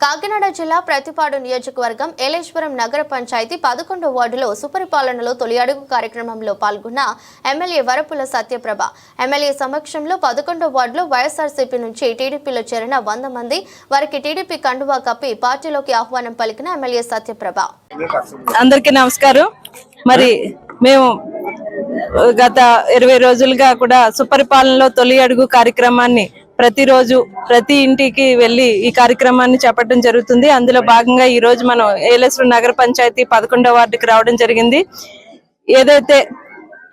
కాకినాడ జిల్లా ప్రతిపాడు నియోజకవర్గం ఏలేశ్వరం నగర పంచాయతీ పదకొండో వార్డులో సుపరిపాలనలో తొలి అడుగు కార్యక్రమంలో పాల్గొన్న ఎమ్మెల్యే వరపుల సత్యప్రభ. ఎమ్మెల్యే సమక్షంలో పదకొండో వార్డులో వైఎస్ఆర్సీపీ నుంచి టీడీపీలో చేరిన వంద మంది వారికి టీడీపీ కండువా కప్పి పార్టీలోకి ఆహ్వానం పలికిన ఎమ్మెల్యే సత్యప్రభ. అందరికీ నమస్కారం. మరి మేము గత ఇరవై రోజులుగా కూడా సుపరిపాలనలో తొలి అడుగు కార్యక్రమాన్ని ప్రతిరోజు ప్రతి ఇంటికి వెళ్ళి ఈ కార్యక్రమాన్ని చేపట్టడం జరుగుతుంది. అందులో భాగంగా ఈ రోజు మనం ఏలేశ్వరం నగర పంచాయతీ పదకొండవ వార్డుకి రావడం జరిగింది. ఏదైతే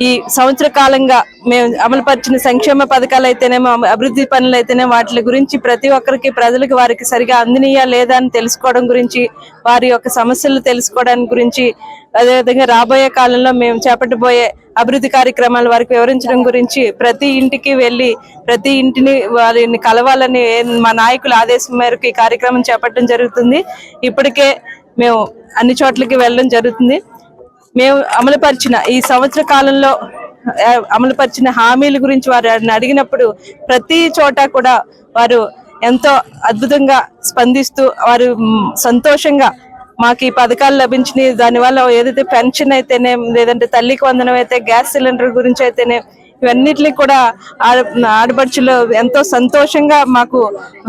ఈ సంవత్సర కాలంగా మేము అమలుపరిచిన సంక్షేమ పథకాలు అయితేనేమో అభివృద్ధి పనులు అయితేనే వాటి గురించి ప్రతి ఒక్కరికి ప్రజలకు వారికి సరిగా అందినయా లేదా అని తెలుసుకోవడం గురించి వారి యొక్క సమస్యలు తెలుసుకోవడానికి గురించి అదేవిధంగా రాబోయే కాలంలో మేము చేపట్టబోయే అభివృద్ధి కార్యక్రమాల వారికి వివరించడం గురించి ప్రతి ఇంటికి వెళ్ళి ప్రతి ఇంటిని వారిని కలవాలని మా నాయకుల ఆదేశం మేరకు ఈ కార్యక్రమం చేపట్టడం జరుగుతుంది. ఇప్పటికే మేము అన్ని చోట్లకి వెళ్ళడం జరుగుతుంది. మేము అమలుపరిచిన ఈ సంవత్సర కాలంలో అమలుపరిచిన హామీల గురించి వారు అడిగినప్పుడు ప్రతి చోట కూడా వారు ఎంతో అద్భుతంగా స్పందిస్తూ వారు సంతోషంగా మాకు ఈ పథకాలు లభించినాయి. దానివల్ల ఏదైతే పెన్షన్ అయితేనే లేదంటే తల్లికి వందనం అయితే గ్యాస్ సిలిండర్ గురించి అయితేనే ఇవన్నిటిని కూడా ఆడ ఆడపడుచులు ఎంతో సంతోషంగా మాకు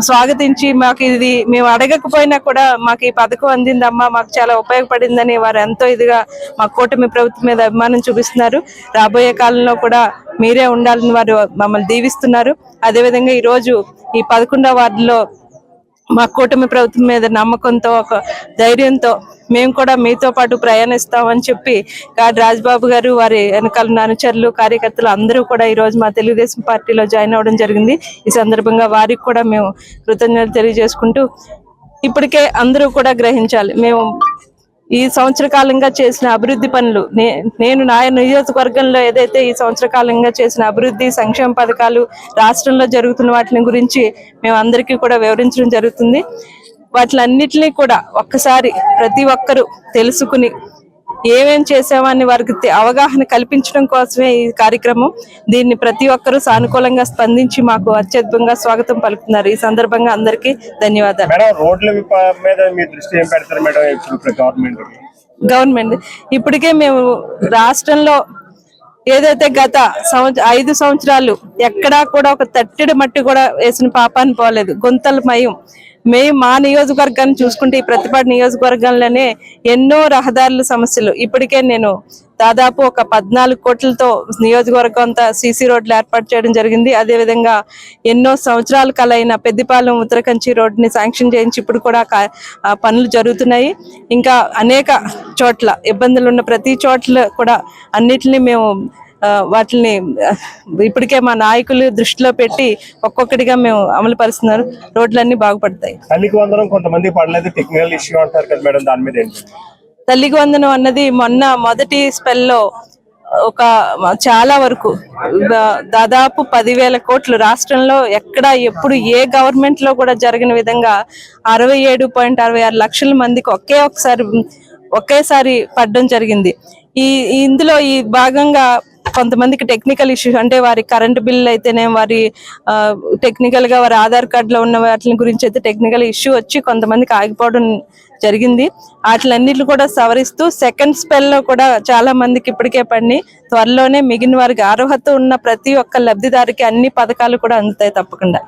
స్వాగతించి మాకు ఇది మేము అడగకపోయినా కూడా మాకు ఈ పథకం అందిందమ్మా మాకు చాలా ఉపయోగపడిందని వారు ఎంతో ఇదిగా మా కూటమి ప్రభుత్వం మీద అభిమానం చూపిస్తున్నారు. రాబోయే కాలంలో కూడా మీరే ఉండాలని వారు మమ్మల్ని దీవిస్తున్నారు. అదేవిధంగా ఈ రోజు ఈ పదకొండవ వార్డులో మా కూటమి ప్రభుత్వం మీద నమ్మకంతో ఒక ధైర్యంతో మేము కూడా మీతో పాటు ప్రయాణిస్తామని చెప్పి గాడి రాజ్బాబు గారు వారి వెనకాల అనుచరులు కార్యకర్తలు అందరూ కూడా ఈ రోజు మా తెలుగుదేశం పార్టీలో జాయిన్ అవ్వడం జరిగింది. ఈ సందర్భంగా వారికి కూడా మేము కృతజ్ఞతలు తెలియజేసుకుంటూ ఇప్పటికే అందరూ కూడా గ్రహించాలి. మేము ఈ సంవత్సర కాలంగా చేసిన అభివృద్ధి పనులు నే- నేను నా నియోజకవర్గంలో ఏదైతే ఈ సంవత్సర కాలంగా చేసిన అభివృద్ధి సంక్షేమ పథకాలు రాష్ట్రంలో జరుగుతున్న వాటిని గురించి మేము అందరికీ కూడా వివరించడం జరుగుతుంది. వాటిలన్నిటినీ కూడా ఒక్కసారి ప్రతి ఒక్కరూ తెలుసుకుని ఏమేం చేసామని వారికి అవగాహన కల్పించడం కోసమే ఈ కార్యక్రమం. దీన్ని ప్రతి ఒక్కరూ సానుకూలంగా స్పందించి మాకు అత్యద్భుతంగా స్వాగతం పలుకుతున్నారు. ఈ సందర్భంగా అందరికీ ధన్యవాదాలు. రోడ్ల విప- మీద మీ దృష్టి ఏం పెడతారు మేడం? ఇప్పుడు గవర్నమెంట్ గవర్నమెంట్. ఇప్పటికే మేము రాష్ట్రంలో ఏదైతే గత సంవత్సర ఐదు సంవత్సరాలు ఎక్కడా కూడా ఒక తట్టెడు మట్టి కూడా వేసిన పాపాన్ని పోలేదు. గుంతల మయం మేము మా నియోజకవర్గాన్ని చూసుకుంటే ఈ ప్రతిపాడు నియోజకవర్గంలోనే ఎన్నో రహదారుల సమస్యలు. ఇప్పటికే నేను దాదాపు ఒక పద్నాలుగు కోట్లతో నియోజకవర్గం అంతా సీసీ రోడ్లు ఏర్పాటు చేయడం జరిగింది. అదేవిధంగా ఎన్నో సంవత్సరాల కలైన పెద్దిపాలెం ఉత్తరకంచి రోడ్ని శాంక్షన్ చేయించి ఇప్పుడు కూడా పనులు జరుగుతున్నాయి. ఇంకా అనేక చోట్ల ఇబ్బందులు ఉన్న ప్రతి చోట్ల కూడా అన్నిటిని మేము వాటిని ఇప్పటికే మా నాయకులు దృష్టిలో పెట్టి ఒక్కొక్కటిగా మేము అమలు పరుస్తున్నారు రోడ్లన్నీ బాగుపడతాయి. తల్లికి వందనం కొంతమంది పడలేదు టెక్నికల్ ఇష్యూ అంటారు కదా మేడం దాని మీద ఏంటి? తల్లికి వందనం అన్నది మొన్న మొదటి స్పెల్లో ఒక చాలా వరకు దాదాపు పదివేల కోట్లు రాష్ట్రంలో ఎక్కడ ఎప్పుడు ఏ గవర్నమెంట్లో కూడా జరగని విధంగా అరవై ఏడు పాయింట్ అరవై ఆరు లక్షల మందికి ఒకే ఒకసారి ఒకేసారి పడడం జరిగింది. ఈ ఇందులో ఈ భాగంగా కొంతమందికి టెక్నికల్ ఇష్యూ అంటే వారి కరెంట్ బిల్ అయితేనే వారి టెక్నికల్గా వారి ఆధార్ కార్డు లో ఉన్న వాటి గురించి అయితే టెక్నికల్ ఇష్యూ వచ్చి కొంతమందికి ఆగిపోవడం జరిగింది. వాటిలన్నిటిని కూడా సవరిస్తూ సెకండ్ స్పెల్లో కూడా చాలా మందికి ఇప్పటికే పడి త్వరలోనే మిగిలిన వారికి అర్హత ఉన్న ప్రతి ఒక్క లబ్ధిదారికి అన్ని పథకాలు కూడా అందుతాయి తప్పకుండా.